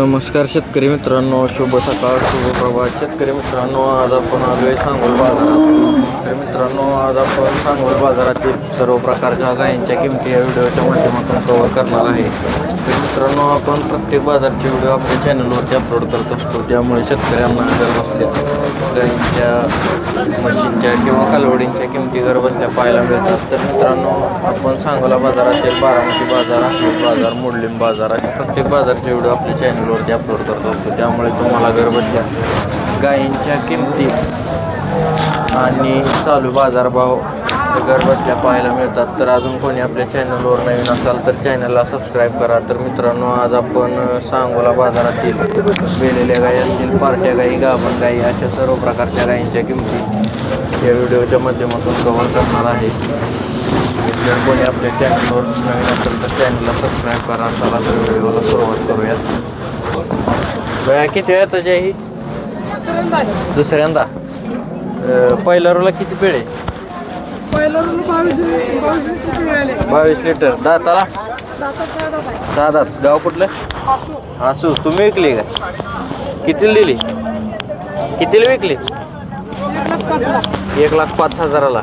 नमस्कार शेतकरी मित्रांनो शुभ सकाळ शुभ प्रभात. शेतकरी मित्रांनो आज आपण आलोय सांगोल बाजारात. तर मित्रांनो आज आपण सांगोल बाजारातील सर्व प्रकारच्या गायींच्या किमती या व्हिडिओच्या माध्यमातून कव्हर करणार आहे. तर मित्रांनो आपण प्रत्येक बाजारचे व्हिडिओ आपल्या चॅनलवरती अपलोड करत असतो. त्यामुळे शेतकऱ्यांना घर बसल्या गायींच्या मशीनच्या किंवा कालवडींच्या किमती घर बसल्या पाहायला मिळतात तर मित्रांनो आपण सांगोला बाजारातील बारामती बाजार अकलूज बाजार मोडलीम बाजार अशा प्रत्येक बाजारचे व्हिडिओ आपल्या चॅनलवरती अपलोड करत असतो. त्यामुळे तुम्हाला घर बसल्या गायींच्या किमती आणि चालू बाजारभाव घर बसल्या पाहायला मिळतात. तर अजून कोणी आपल्या चॅनलवर नवीन असाल तर चॅनलला सबस्क्राईब करा. तर मित्रांनो आज आपण सांगोला बाजारातील वेलेल्या गायी असतील पार्ट्या गायी गाभण गायी अशा सर्व प्रकारच्या गायींच्या किमती या व्हिडिओच्या माध्यमातून कव्हर करणार आहे. जर कोणी आपल्या चॅनलवर नवीन असेल तर चॅनलला सबस्क्राईब करा. चला तर व्हिडिओला सुरुवात करूयात. किती वेळा त्याची ही दुसऱ्यांदा. अं, पहिल्या रोला किती पेळ आहे? पहिला रुल बावीस लिटर दाताला? सहा दात. गाव कुठलं? असू तुम्ही विकली का? कितीला दिली? कितीला विकली? एक लाख पाच हजाराला.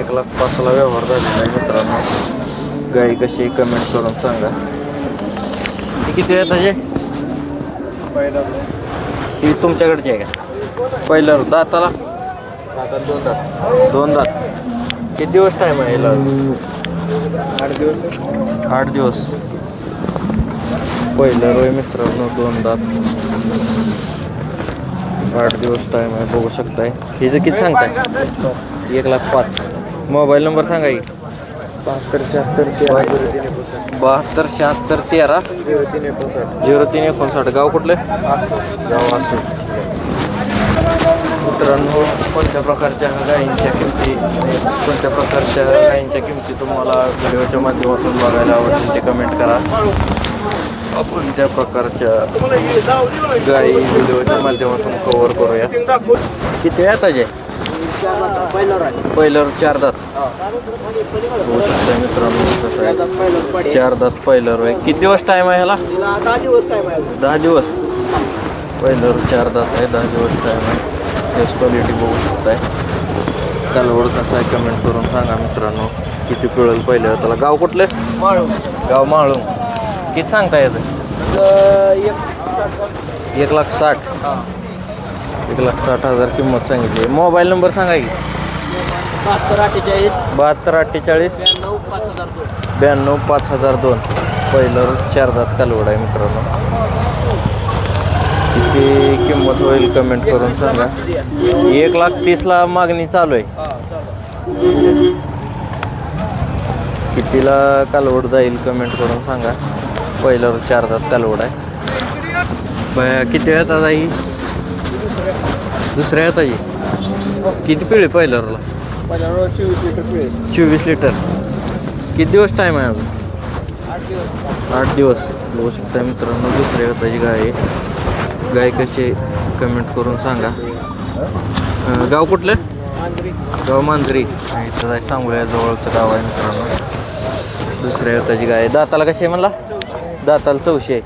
एक लाख पाचला व्यवहार झालेला आहे मित्रांनो. गाई कशी कमेंट करून सांगा. ही किती आहे त्याचे ही तुमच्याकडची आहे का? पहिला रो- दोन दात. दोन दात. किती दिवस टाईम आहे याला आठ दिवस. आठ दिवस. पहिलं रोय मित्रांनो दोन दात. आठ दिवस टाईम आहे बघू शकताय. हिचं किती सांगताय? एक लाख पाच. मोबाईल नंबर सांगा की. बहात्तर शहात्तर तेरा. बहात्तर. शहात्तर तेरा. झिरो तीन एकोणसाठ. गाव कुठलं? गाव असू. मित्रांनो कोणत्या प्रकारच्या गायींच्या किमती कोणत्या प्रकारच्या गायींच्या किमती तुम्हाला व्हिडिओच्या माध्यमातून बघायला आवडतील ते कमेंट करा. आपण त्या प्रकारच्या गायी व्हिडिओच्या माध्यमातून कव्हर करूया? किती आहे ताजे पहिल्यावर चार दात. मित्रांनो. चार दात पहिल्यावर किती दिवस टाईम आहे ह्याला? दहा दिवस दहा दिवस. पहिल्यावर चार दात आहे दहा दिवस टाईम आहे. बेस्ट क्वालिटी बघू शकताय. कालवड कसं आहे कमेंट करून सांगा मित्रांनो किती पिळेल पहिलं. त्याला गाव कुठलं? माळू गाव माळू किती सांगता याचं एक लाख साठ. एक लाख साठ हजार किंमत सांगितली. मोबाईल नंबर सांगा की. बहात्तर अठ्ठेचाळीस. बहात्तर अठ्ठेचाळीस. नऊ पाच हजार दोन. ब्याण्णव पाच हजार दोन. पहिलं चार दात कालवड आहे मित्रांनो. ती किंमत होईल कमेंट करून सांगा. एक लाख तीसला मागणी चालू आहे. कितीला कालवड जाईल कमेंट करून सांगा. पहिल्यावर चार तास कालवड आहे. किती वेळात आता दुसऱ्या येता येईल किती पिळे पहिल्यावरला? चोवीस लिटर. पिळे चोवीस लिटर किती दिवस टाईम आहे अजून? आठ दिवस. बघू शकता मित्रांनो दुसऱ्या गटाची गाय. आहे गाय कशी कमेंट करून सांगा. गाव कुठलं? गाव मांजरी. इथं आहे सांगोल्या जवळचं गाव आहे मित्रांनो. दुसऱ्या गटाची गाय. दाताला कशी आहे म्हणला? दाताला चौशे आहे.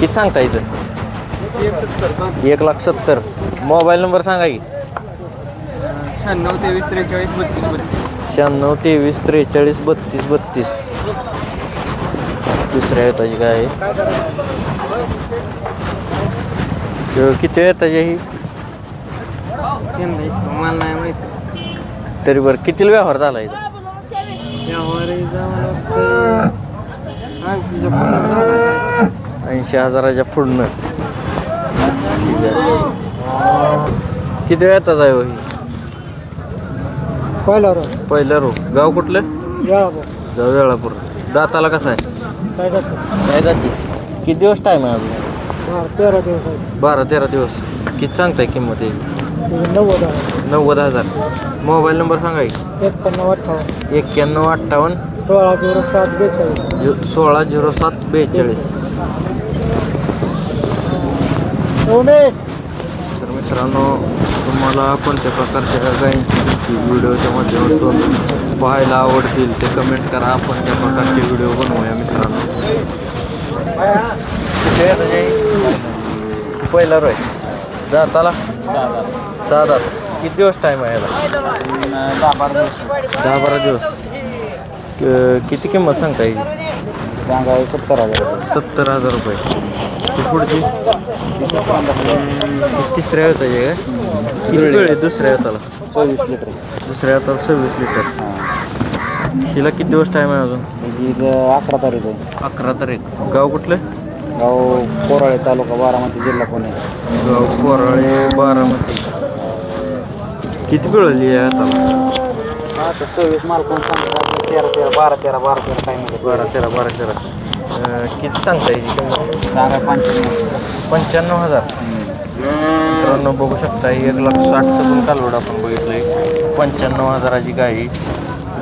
किती सांगता इथं? एक लाख सत्तर. मोबाईल नंबर सांगा की. शहाण्णव तेवीस त्रेचाळीस बत्तीस बत्तीस. शहाण्णव तेवीस त्रेचाळीस बत्तीस बत्तीस. दुसऱ्या येताची काय किती येताची ही मला नाही माहिती. तरी बरं किती व्यवहार झाला इथं? यावर ऐंशीच्या पुढं झाला काय. ऐंशी हजाराच्या पुढनं. ठीक आहे. किती येतात आहे हो ही? पहिला रोज पहिलं रो गाव कुठलं? या गाव वेळापूर. दाताला कसं आहे? जाते? किती दिवस टाईम आहे अजून? तेरा दिवस आहे बारा तेरा दिवस. किती सांगताय किंमत याची नव्वद आहे. नव्वद हजार. मोबाईल नंबर सांगा की. एकाण्णव अठ्ठावन्न. एक्क्याण्णव अठ्ठावन्न. सोळा झिरो सात बेचाळीस. झि सोळा झिरो सात बेचाळीस. तर मित्रांनो तुम्हाला कोणत्या प्रकारच्या गायींची व्हिडिओच्या माध्यमातून पाहायला आवडतील ते कमेंट करा. आपण त्या प्रकारचे व्हिडिओ बनवूया मित्रांनो किती आहे त्याचे पहिला रोय. दाताला सहा दात किती दिवस टाईम आहे याला दहा बारा दिवस. दहा बारा दिवस क- किती किंमत सांगता येईल सांगा सत्तर हजार सत्तर हजार रुपये. ती पुढची? तिसऱ्या येताची काय? किती वेळ आहे दुसऱ्या येताला चोवीस लिटर दुसऱ्या येताला सव्वीस लिटर. हिला किती दिवस टाईम आहे अजून? अकरा तारीख आहे. अकरा तारीख. गाव कुठलं? गाव कोराळे तालुका बारामती जिल्हा पुणे. गाव कोराळे बारामती. किती पिळली आहे आता? तर सव्वीस माल पण सांगता तेरा तेरा बारा तेरा बारा तेरा काय मध्ये. बारा तेरा बारा तेरा. अं, किती सांगता येईल किंमत? सांगा पंच्याण्णव. पंच्याण्णव हजार. मित्रांनो बघू शकता एक लाख साठचं पण कालवड आपण बघितलंय. पंच्याण्णव हजाराची गाई.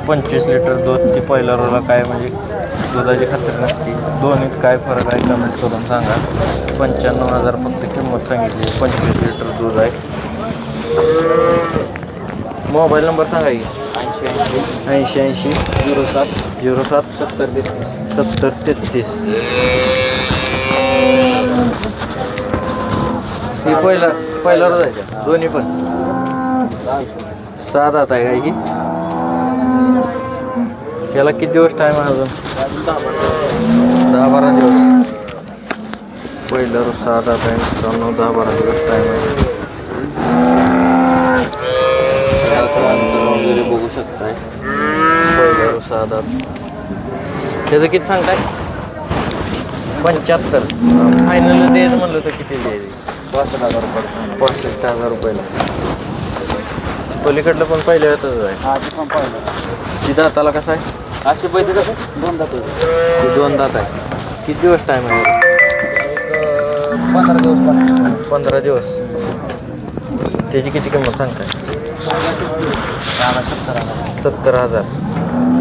पंचवीस लिटर दूध ती पहिल्या रोला काय म्हणजे दुधाची खात्री नसती. दोन्हीत काय फरक आहे कमेंट करून सांगा. पंच्याण्णव हजार फक्त किंमत सांगितली. पंचवीस लिटर दूध आहे. मोबाईल नंबर सांगा की. ऐंशी ऐंशी. ऐंशी ऐंशी झिरो सात. झिरो सात सत्तर तेहतीस. सत्तर तेहतीस. ही पहिला पहिला रोज आहे का? दोन्ही पण. सहा दात आहे काय की? याला किती दिवस टाईम आहे अजून? दहा बारा दिवस. पहिला सहा दात आहे मित्रांनो दहा बारा दिवस टाईम आहे. वगैरे बघू शकताय. पहिला सहा दात त्याचं किती सांगताय? पंच्याहत्तर. फायनल द्यायचं म्हणलं तर किती द्यायचे पासष्ट हजार रुपये. पासष्ट हजार रुपयाला. पलीकडलं पण पहिल्या येतच आहे. ते पण पाहिलं. ती दाताला कसं आहे? असे पैसे कसं? दोन जातो ती दोन दात आहे. किती दिवस टाईम आहे? पंधरा दिवस पंधरा दिवस. त्याची किती किंमत सांगताय सांगा सत्तर हजार. सत्तर हजार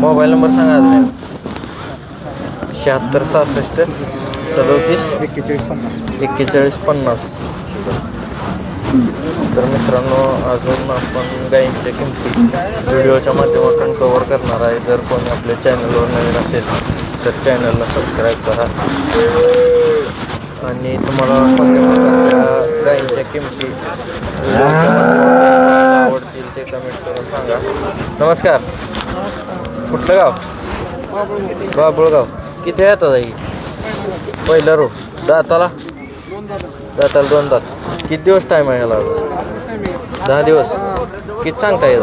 मोबाईल नंबर सांगा अजून शहात्तर सहासष्ट सदोतीस एक्केचाळीस पन्नास. एक्केचाळीस पन्नास. तर मित्रांनो अजून आपण गायींच्या किमती व्हिडिओच्या माध्यमातून कवर करणार आहे. जर कोणी आपल्या चॅनलवर नवीन असेल तर चॅनलला सबस्क्राईब करा. आणि तुम्हाला कोणत्या गायींच्या किमती आवडतील ते कमेंट करून सांगा. नमस्कार. कुठलं गाव? बाबुळगाव. किती येतात आई? पहिला रोड दाताला? दाताला दोन दात. किती दिवस टाईम आहे याला? दहा दिवस. किती सांगता येईल?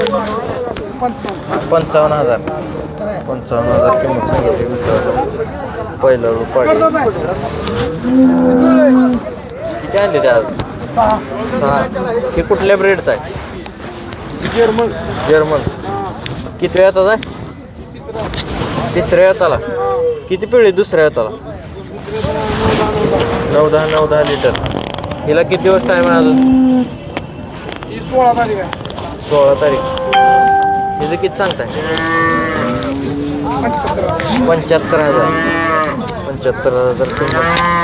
पंचावन्न हजार. पंचावन्न हजार किंमत सांगितली पहिला रो पाडी किती आणले ते आज? सहा. हे कुठल्या ब्रेडचा आहे? जर्मन. जर्मन. किती येतात आहे? तिसऱ्या येताला. किती पिढी दुसऱ्या येताला? नऊ दहा नऊ दहा लिटर. हिला किती दिवस टाईम आहे अजून? ही सोळा तारीख आहे. सोळा तारीख. हिचं किती सांगताय? पंच्याहत्तर हजार. पंच्याहत्तर हजार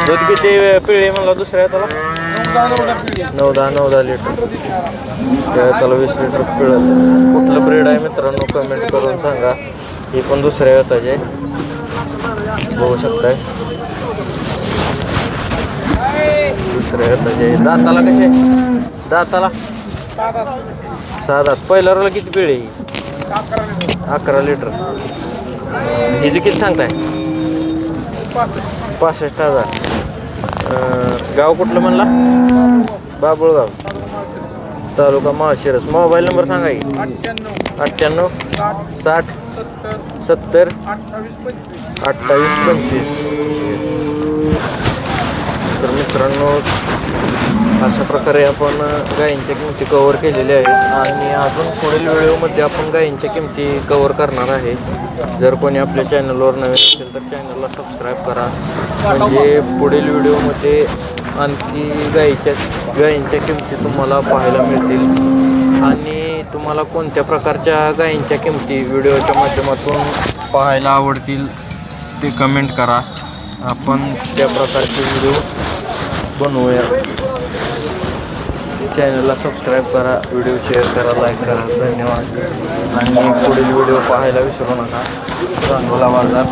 दूध किती पिढी म्हणला दुसऱ्या येताला नऊ दहा नऊ दहा लिटर. त्या त्याला वीस लिटर पिळत. कुठलं ब्रेड आहे मित्रांनो? कमेंट करून सांगा. ही पण दुसऱ्या येताचे बघू शकताय. दुसऱ्या येताचे दाताला कसे? दाताला? सहा दात पहिल्या रोला किती पिळ ही? अकरा लिटर हिचं किती सांगताय? पासष्ट हजार. गाव कुठलं म्हणला? बाबुळगाव. तालुका माळशिरस. मोबाईल नंबर सांगा की. अठ्ठ्याण्णव. साठ. सत्तर. अठ्ठावीस पंचवीस. अठ्ठावीस पंचवीस. मित्रांनो अशा प्रकारे आपण गायींच्या किमती कवर केलेल्या आहेत. आणि अजून पुढील व्हिडिओमध्ये आपण गायींच्या किमती कवर करणार आहे. जर कोणी आपल्या चॅनलवर नवीन असेल तर चॅनलला सबस्क्राईब करा. म्हणजे पुढील व्हिडिओमध्ये आणखी गायीच्या गायींच्या किमती तुम्हाला पाहायला मिळतील. आणि तुम्हाला कोणत्या प्रकारच्या गायींच्या किमती व्हिडिओच्या माध्यमातून पाहायला आवडतील ते कमेंट करा. आपण त्या प्रकारचे व्हिडिओ बनवूया. चॅनलला सबस्क्राईब करा व्हिडिओ शेअर करा लाईक करा. धन्यवाद. आणि पुढील व्हिडिओ पाहायला विसरू नका. चांगला बाजार